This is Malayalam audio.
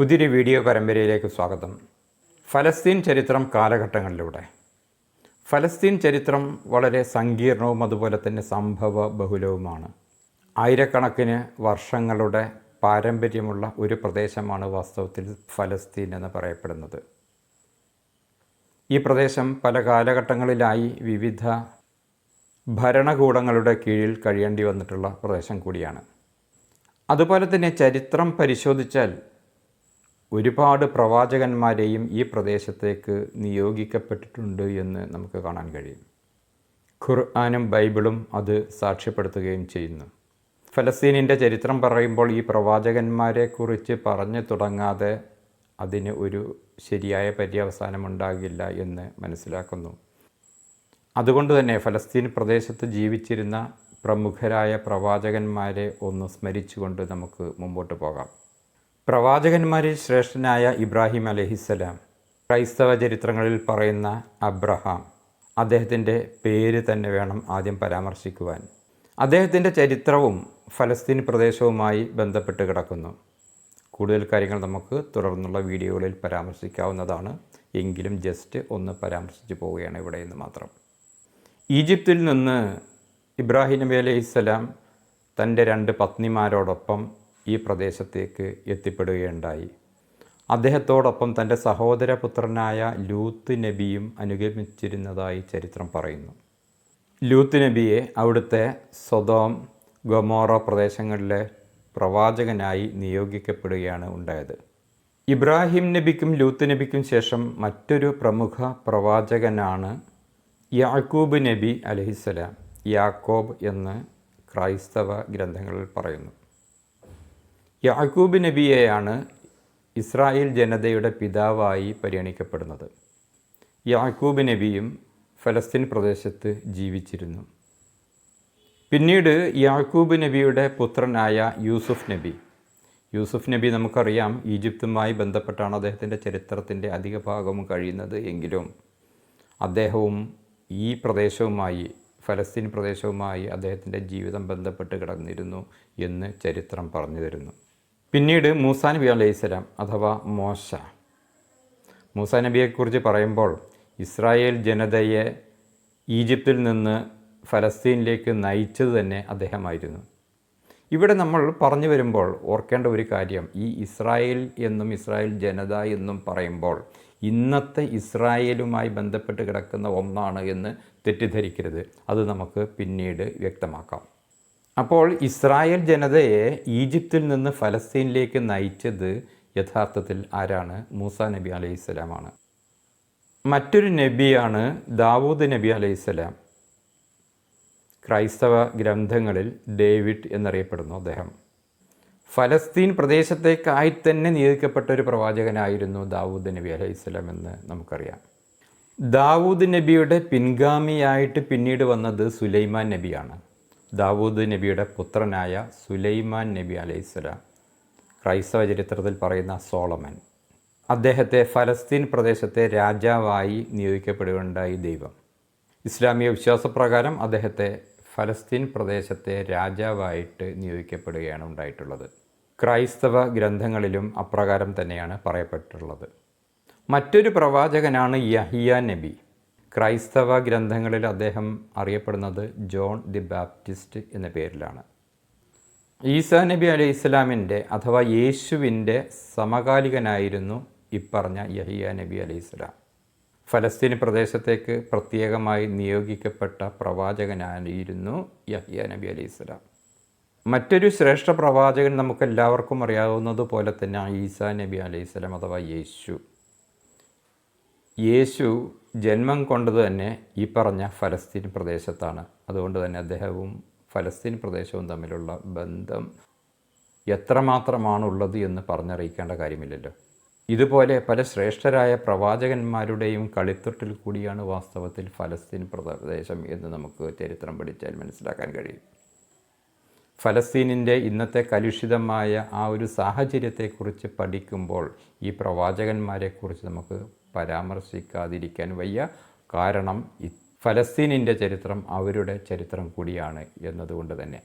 പുതിയൊരു വീഡിയോ പരമ്പരയിലേക്ക് സ്വാഗതം. ഫലസ്തീൻ ചരിത്രം കാലഘട്ടങ്ങളിലൂടെ. ഫലസ്തീൻ ചരിത്രം വളരെ സങ്കീർണവും അതുപോലെ തന്നെ സംഭവ ബഹുലവുമാണ്. ആയിരക്കണക്കിന് വർഷങ്ങളുടെ പാരമ്പര്യമുള്ള ഒരു പ്രദേശമാണ് വാസ്തവത്തിൽ ഫലസ്തീൻ എന്ന് പറയപ്പെടുന്നത്. ഈ പ്രദേശം പല കാലഘട്ടങ്ങളിലായി വിവിധ ഭരണകൂടങ്ങളുടെ കീഴിൽ കഴിയേണ്ടി വന്നിട്ടുള്ള പ്രദേശം കൂടിയാണ്. അതുപോലെ തന്നെ ചരിത്രം പരിശോധിച്ചാൽ ഒരുപാട് പ്രവാചകന്മാരെയും ഈ പ്രദേശത്തേക്ക് നിയോഗിക്കപ്പെട്ടിട്ടുണ്ട് എന്ന് നമുക്ക് കാണാൻ കഴിയും. ഖുർആാനും ബൈബിളും അത് സാക്ഷ്യപ്പെടുത്തുകയും ചെയ്യുന്നു. ഫലസ്തീനിന്റെ ചരിത്രം പറയുമ്പോൾ ഈ പ്രവാചകന്മാരെക്കുറിച്ച് പറഞ്ഞു തുടങ്ങാതെ അതിന് ഒരു ശരിയായ പര്യവസാനം ഉണ്ടാകില്ല എന്ന് മനസ്സിലാക്കുന്നു. അതുകൊണ്ട് തന്നെ ഫലസ്തീൻ പ്രദേശത്ത് ജീവിച്ചിരുന്ന പ്രമുഖരായ പ്രവാചകന്മാരെ ഒന്ന് സ്മരിച്ചുകൊണ്ട് നമുക്ക് മുമ്പോട്ട് പോകാം. പ്രവാചകന്മാരിൽ ശ്രേഷ്ഠനായ ഇബ്രാഹിം അലഹിസ്സലാം ക്രൈസ്തവ ചരിത്രങ്ങളിൽ പറയുന്ന അബ്രഹാം അദ്ദേഹത്തിന്റെ പേര് തന്നെ വേണം ആദ്യം പരാമർശിക്കുവാൻ. അദ്ദേഹത്തിന്റെ ചരിത്രവും ഫലസ്തീൻ പ്രദേശവുമായി ബന്ധപ്പെട്ട് കിടക്കുന്നു. കൂടുതൽ കാര്യങ്ങൾ നമുക്ക് തുടർന്നുള്ള വീഡിയോകളിൽ പരാമർശിക്കാവുന്നതാണ്. എങ്കിലും ജസ്റ്റ് ഒന്ന് പരാമർശിച്ചു പോവുകയാണ് ഇവിടെ എന്ന് മാത്രം. ഈജിപ്തിൽ നിന്ന് ഇബ്രാഹിം നബി അലൈഹിസ്സലാം തന്റെ രണ്ട് പത്നിമാരോടൊപ്പം ഈ പ്രദേശത്തേക്ക് എത്തിപ്പെടുകയുണ്ടായി. അദ്ദേഹത്തോടൊപ്പം തന്റെ സഹോദരപുത്രനായ ലൂത്ത് നബിയും അനുഗമിച്ചിരുന്നതായി ചരിത്രം പറയുന്നു. ലൂത്ത് നബിയെ അവിടുത്തെ സ്വതോം ഗൊമോറ പ്രദേശങ്ങളിലെ പ്രവാചകനായി നിയോഗിക്കപ്പെടുകയാണ് ഉണ്ടായത്. ഇബ്രാഹിം നബിക്കും ലൂത്ത് നബിക്കും ശേഷം മറ്റൊരു പ്രമുഖ പ്രവാചകനാണ് യാക്കൂബ് നബി അലഹിസ്സലാം യാക്കോബ് എന്ന് ക്രൈസ്തവ ഗ്രന്ഥങ്ങളിൽ പറയുന്നു. യാക്കൂബ് നബിയെയാണ് ഇസ്രായേൽ ജനതയുടെ പിതാവായി പരിഗണിക്കപ്പെടുന്നത്. യാക്കൂബ് നബിയും ഫലസ്തീൻ പ്രദേശത്ത് ജീവിച്ചിരുന്നു. പിന്നീട് യാക്കൂബ് നബിയുടെ പുത്രനായ യൂസുഫ് നബി. യൂസുഫ് നബി നമുക്കറിയാം ഈജിപ്തുമായി ബന്ധപ്പെട്ടാണ് അദ്ദേഹത്തിന്റെ ചരിത്രത്തിന്റെ അധിക ഭാഗവും കഴിയുന്നത് എങ്കിലും അദ്ദേഹവും ഈ പ്രദേശവുമായി ഫലസ്തീൻ പ്രദേശവുമായി അദ്ദേഹത്തിന്റെ ജീവിതം ബന്ധപ്പെട്ട് കിടന്നിരുന്നു എന്ന് ചരിത്രം പറഞ്ഞു തരുന്നു. പിന്നീട് മൂസാ നബി അലൈഹിസ്സലാം അഥവാ മോശ. മൂസാ നബിയെക്കുറിച്ച് പറയുമ്പോൾ ഇസ്രായേൽ ജനതയെ ഈജിപ്തിൽ നിന്ന് ഫലസ്തീനിലേക്ക് നയിച്ചത് തന്നെ അദ്ദേഹമായിരുന്നു. ഇവിടെ നമ്മൾ പറഞ്ഞു വരുമ്പോൾ ഓർക്കേണ്ട ഒരു കാര്യം ഈ ഇസ്രായേൽ എന്നും ഇസ്രായേൽ ജനത എന്നും പറയുമ്പോൾ ഇന്നത്തെ ഇസ്രായേലുമായി ബന്ധപ്പെട്ട് കിടക്കുന്ന ഒന്നാണ് എന്ന് തെറ്റിദ്ധരിക്കരുത്. അത് നമുക്ക് പിന്നീട് വ്യക്തമാക്കാം. അപ്പോൾ ഇസ്രായേൽ ജനതയെ ഈജിപ്തിൽ നിന്ന് ഫലസ്തീനിലേക്ക് നയിച്ചത് യഥാർത്ഥത്തിൽ ആരാണ്? മൂസ നബി അലൈഹി സ്വലാമാണ്. മറ്റൊരു നബിയാണ് ദാവൂദ് നബി അലൈഹി സ്വലാം. ക്രൈസ്തവ ഗ്രന്ഥങ്ങളിൽ ഡേവിഡ് എന്നറിയപ്പെടുന്നു അദ്ദേഹം. ഫലസ്തീൻ പ്രദേശത്തേക്കായി തന്നെ നിയോഗിക്കപ്പെട്ട ഒരു പ്രവാചകനായിരുന്നു ദാവൂദ് നബി അലൈഹി സ്വലാം എന്ന് നമുക്കറിയാം. ദാവൂദ് നബിയുടെ പിൻഗാമിയായിട്ട് പിന്നീട് വന്നത് സുലൈമാൻ നബിയാണ്. ദാവൂദ് നബിയുടെ പുത്രനായ സുലൈമാൻ നബി അലൈഹിസ്സലാം ക്രൈസ്തവ ചരിത്രത്തിൽ പറയുന്ന സോളമൻ. അദ്ദേഹത്തെ ഫലസ്തീൻ പ്രദേശത്തെ രാജാവായി നിയോഗിക്കപ്പെടുകയുണ്ടായി ദൈവം. ഇസ്ലാമിക വിശ്വാസപ്രകാരം അദ്ദേഹത്തെ ഫലസ്തീൻ പ്രദേശത്തെ രാജാവായിട്ട് നിയോഗിക്കപ്പെടുകയാണ് ഉണ്ടായിട്ടുള്ളത്. ക്രൈസ്തവ ഗ്രന്ഥങ്ങളിലും അപ്രകാരം തന്നെയാണ് പറയപ്പെട്ടിട്ടുള്ളത് മറ്റൊരു പ്രവാചകനാണ് യഹിയ നബി. ക്രൈസ്തവ ഗ്രന്ഥങ്ങളിൽ അദ്ദേഹം അറിയപ്പെടുന്നത് ജോൺ ദി ബാപ്റ്റിസ്റ്റ് എന്ന പേരിലാണ്. ഈസാ നബി അലൈഹി ഇസ്ലാമിന്റെ അഥവാ യേശുവിന്റെ സമകാലികനായിരുന്നു ഇപ്പറഞ്ഞ യഹിയ നബി അലൈഹി ഇസ്ലാം ഫലസ്തീൻ പ്രദേശത്തേക്ക് പ്രത്യേകമായി നിയോഗിക്കപ്പെട്ട പ്രവാചകനായിരുന്നു യഹിയ നബി അലൈഹി ഇസ്ലാം മറ്റൊരു ശ്രേഷ്ഠ പ്രവാചകൻ നമുക്കെല്ലാവർക്കും അറിയാവുന്നതുപോലെ തന്നെ ഈസാ നബി അലി ഇസ്ലാം അഥവാ യേശു. യേശു ജന്മം കൊണ്ട് തന്നെ ഈ പറഞ്ഞ ഫലസ്തീൻ പ്രദേശത്താണ്. അതുകൊണ്ട് തന്നെ അദ്ദേഹവും ഫലസ്തീൻ പ്രദേശവും തമ്മിലുള്ള ബന്ധം എത്രമാത്രമാണുള്ളത് എന്ന് പറഞ്ഞറിയിക്കേണ്ട കാര്യമില്ലല്ലോ. ഇതുപോലെ പല ശ്രേഷ്ഠരായ പ്രവാചകന്മാരുടെയും കളിത്തൊട്ടിൽ കൂടിയാണ് വാസ്തവത്തിൽ ഫലസ്തീൻ പ്രദേശം എന്ന് നമുക്ക് ചരിത്രം പഠിച്ചാൽ മനസ്സിലാക്കാൻ കഴിയും. ഫലസ്തീനിന്റെ ഇന്നത്തെ കലുഷിതമായ ആ ഒരു സാഹചര്യത്തെക്കുറിച്ച് പഠിക്കുമ്പോൾ ഈ പ്രവാചകന്മാരെക്കുറിച്ച് നമുക്ക് പരാമർശിക്കാതിരിക്കാൻ വയ്യ. കാരണം ഫലസ്തീനിന്റെ ചരിത്രം അവരുടെ ചരിത്രം കൂടിയാണ് എന്നതുകൊണ്ട് തന്നെ.